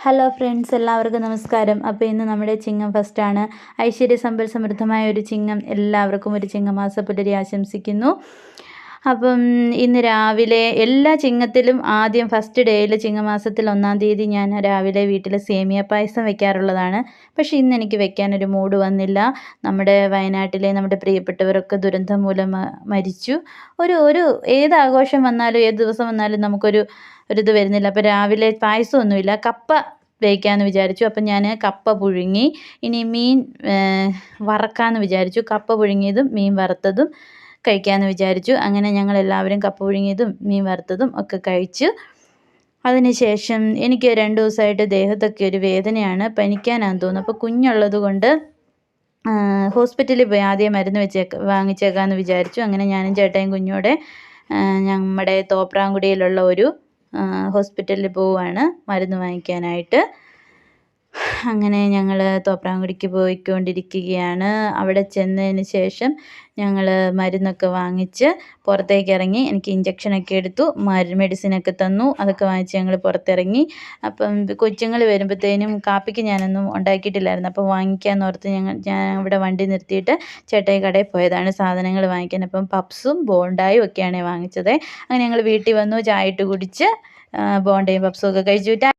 Hello friends എല്ലാവർക്കും നമസ്കാരം. അപ്പോൾ ഇന്ന് നമ്മുടെ ചിങ്ങം ഫസ്റ്റാണ് ഐശ്വര്യ സമ്പൽ സമൃദ്ധമായ ഒരു ചിങ്ങം. എല്ലാവർക്കും ഒരു ചിങ്ങമാസ പുലരി ആശംസിക്കുന്നു. അപ്പം ഇന്ന് രാവിലെ എല്ലാ ചിങ്ങത്തിലും ആദ്യം ഫസ്റ്റ് ഡേയിൽ ചിങ്ങമാസത്തിൽ ഒന്നാം തീയതി ഞാൻ രാവിലെ വീട്ടിൽ സേമിയ പായസം വെക്കാറുള്ളതാണ്. പക്ഷേ ഇന്ന് എനിക്ക് വെക്കാനൊരു മൂഡ് വന്നില്ല. നമ്മുടെ വയനാട്ടിലെ നമ്മുടെ പ്രിയപ്പെട്ടവരൊക്കെ ദുരന്തം മൂലം മരിച്ചു. ഒരു ഒരു ഏത് ആഘോഷം വന്നാലും ഏത് ദിവസം വന്നാലും നമുക്കൊരു ഒരു ഒരിത് വരുന്നില്ല. അപ്പോൾ രാവിലെ പായസമൊന്നുമില്ല. കപ്പ വേവിക്കാമെന്ന് വിചാരിച്ചു. അപ്പം ഞാൻ കപ്പ പുഴുങ്ങി. ഇനി മീൻ വറക്കാമെന്ന് വിചാരിച്ചു. കപ്പ പുഴുങ്ങിയതും മീൻ വറുത്തതും കഴിക്കാമെന്ന് വിചാരിച്ചു. അങ്ങനെ ഞങ്ങൾ എല്ലാവരും കപ്പ പുഴുങ്ങിയതും മീൻ വറുത്തതും ഒക്കെ കഴിച്ചു. അതിനുശേഷം എനിക്ക് രണ്ട് ദിവസമായിട്ട് ദേഹത്തൊക്കെ ഒരു വേദനയാണ് പനിക്കാനാന്ന് തോന്നുന്നു. അപ്പോൾ കുഞ്ഞുള്ളത് കൊണ്ട് ഹോസ്പിറ്റലിൽ പോയി ആദ്യം മരുന്ന് വെച്ചേക്ക വാങ്ങിച്ചേക്കാമെന്ന് വിചാരിച്ചു. അങ്ങനെ ഞാനും ചേട്ടയും കുഞ്ഞോടെ നമ്മുടെ തോപ്രാംകുടിയിലുള്ള ഒരു ഹോസ്പിറ്റലിൽ പോവുകയാണ് മരുന്ന് വാങ്ങിക്കാനായിട്ട്. അങ്ങനെ ഞങ്ങൾ തോപ്രാംകുടിക്ക് പോയിക്കൊണ്ടിരിക്കുകയാണ്. അവിടെ ചെന്നതിന് ശേഷം ഞങ്ങൾ മരുന്നൊക്കെ വാങ്ങിച്ച് പുറത്തേക്ക് ഇറങ്ങി എനിക്ക് ഇഞ്ചക്ഷനൊക്കെ എടുത്തു മരു മെഡിസിനൊക്കെ തന്നു അതൊക്കെ വാങ്ങിച്ച് ഞങ്ങൾ പുറത്തിറങ്ങി. അപ്പം കൊച്ചുങ്ങൾ വരുമ്പോഴത്തേനും കാപ്പിക്ക് ഞാനൊന്നും ഉണ്ടാക്കിയിട്ടില്ലായിരുന്നു. അപ്പോൾ വാങ്ങിക്കാമെന്ന് ഓർത്ത് ഞങ്ങൾ ഞാൻ ഇവിടെ വണ്ടി നിർത്തിയിട്ട് ചേട്ടായി കടയിൽ പോയതാണ് സാധനങ്ങൾ വാങ്ങിക്കാൻ. അപ്പം പപ്സും ബോണ്ടായും ഒക്കെയാണ് വാങ്ങിച്ചത്. അങ്ങനെ ഞങ്ങൾ വീട്ടിൽ വന്നു ചായ ഇട്ട് കുടിച്ച് ബോണ്ടയും പപ്സും ഒക്കെ കഴിച്ചു.